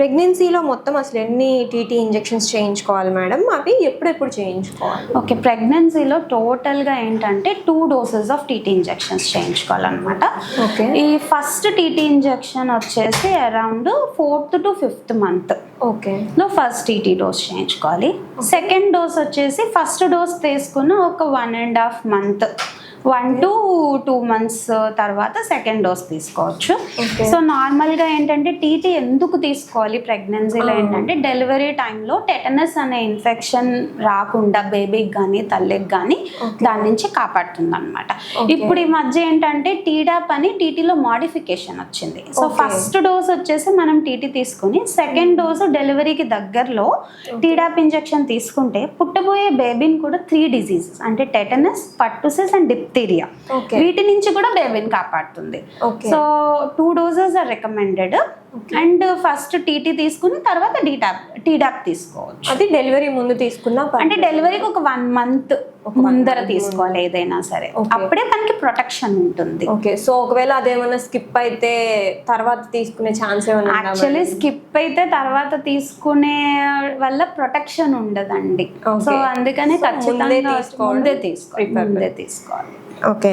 ప్రెగ్నెన్సీలో మొత్తం అసలు ఎన్ని టీటీ ఇంజెక్షన్స్ చేయించుకోవాలి మేడం? అవి ఎప్పుడెప్పుడు చేయించుకోవాలి? ఓకే ప్రెగ్నెన్సీలో టోటల్గా ఏంటంటే two doses of TT injections చేయించుకోవాలన్నమాట. Okay. ఈ ఫస్ట్ టీటీ ఇంజెక్షన్ వచ్చేసి around fourth to fifth month. Okay. లో ఫస్ట్ టీటీ డోస్ చేయించుకోవాలి. సెకండ్ డోస్ వచ్చేసి ఫస్ట్ డోస్ తీసుకున్న ఒక one and half month. One to two months తర్వాత సెకండ్ డోస్ తీసుకోవచ్చు. So నార్మల్గా ఏంటంటే టీటీ ఎందుకు తీసుకోవాలి ప్రెగ్నెన్సీలో ఏంటంటే డెలివరీ టైంలో టెటనస్ అనే ఇన్ఫెక్షన్ రాకుండా బేబీకి కానీ తల్లికి కానీ దాని నుంచి కాపాడుతుంది అనమాట. ఇప్పుడు ఈ మధ్య ఏంటంటే టీడాప్ అని టీటీలో మాడిఫికేషన్ వచ్చింది. సో. ఫస్ట్ డోస్ వచ్చేసి మనం టీటీ తీసుకుని సెకండ్ డోస్ డెలివరీకి దగ్గరలో టీడాప్ ఇంజెక్షన్ తీసుకుంటే పుట్టబోయే బేబీని కూడా త్రీ డిసీజెస్ అంటే టెటనస్ పట్టుసిస్ అండ్ డిప్తీరియా వీటి నుంచి కూడా బేబీని కాపాడుతుంది. So two doses are recommended and first TT తీసుకుని తర్వాత డీటాప్ టీడాప్ తీసుకోవచ్చు అది డెలివరీ ముందు తీసుకున్నా. అంటే డెలివరీకి ఒక వన్ మంత్ ముందర తీసుకోవాలి ఏదైనా సరే. అప్పుడే మనకి ప్రొటెక్షన్ ఉంటుంది ఓకే సో ఒకవేళ అదేమన్నా స్కిప్ అయితే తర్వాత తీసుకునే ఛాన్స్ ఏమైనా ఉందా యాక్చువల్లీ? స్కిప్ అయితే తర్వాత తీసుకునే వల్ల ప్రొటెక్షన్ ఉండదండి. సో అందుకనే ఖచ్చితంగా. ముందే తీసుకోవాలి ఓకే